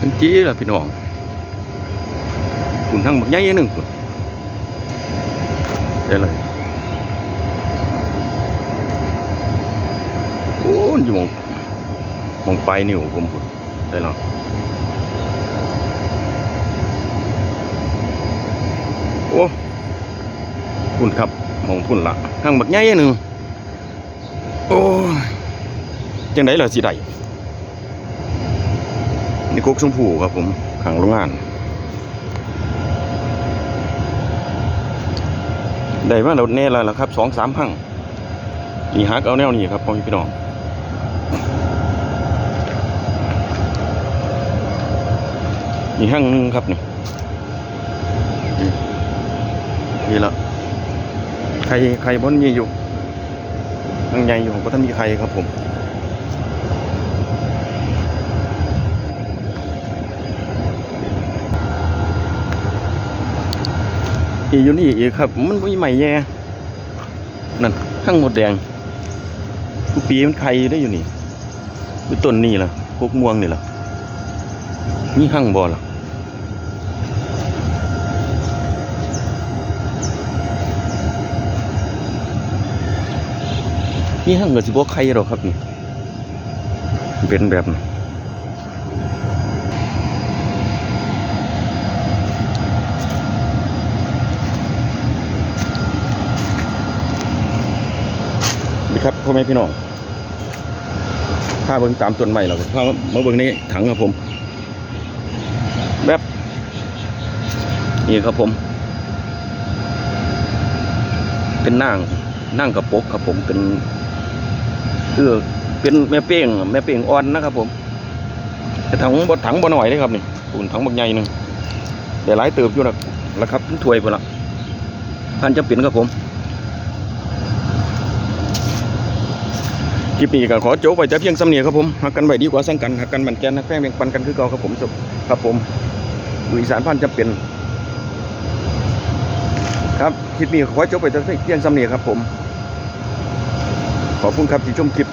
ทั้งจี้ล่ะพี่น้องคุณทั้งบักใหญ่หนึ่งคุณได้เลยโอ้ยอยู่มองมองไปนิ้วผมคุณได้แล้วโอ้คุณครับมองพุ่นละทั้งบักใหญ่หนึ่งโอ้ยจังไดล่ะสิได้ นี่กุ๊กชมพูครับผมขังโรงงาน ได้มาแล้วแน่แล้วล่ะครับสองสามพังนี่ฮักเอาแนวนี้ครับพ่อพี่น้องนี่ห้างหนึงครับนี่นี่ละใครใครบนมีอยู่ห้างใหญ่อยู่ของก็ท่านมีใครครับผม อีอยู่นี่อีกครับ มันไม่ใหม่แย่นั่นข้างหมดแดงทุกปีมันไข่ได้อยู่นี่คือต้นนี่ล่ะพวกม่วงนี่ล่ะนี่ข้างบอล่ะนี่ห้างกับสิบวไข่หรอครับนี่เป็นแบบนั้ ดีครับพ่อแม่พี่น้องถ้าเบิ่งตามต้นไม้เราก็พามาเบิ่งในถังครับผม แบบนี่ครับผม เป็นนางนั่งกระปกครับผมเป็นคือเป็นแม่เป้งแม่เป้งอ่อนนะครับผมแต่ถังบดถังบ่หน่อยเลยครับนี่ปุ่นถังบักใหญ่หนึ่งแต่หลายเติบอยู่นะแล้วครับถ้วยไปละพันจะเป็นครับผม คลิปนี้ก็ขอโจ๊กไปแต่เพียงสำเนียงครับผมหักกันไว้ดีกว่าสั่งกันหักกันมันแกนหักแป้งแบ่งปันกันคือเก่าครับผมครับผมดูอีสานพันจะเป็น ครับคลิปนี้ขอโจ๊กไปแต่เพียงสำเนียงครับผม ขอบคุณครับที่ชมคลิป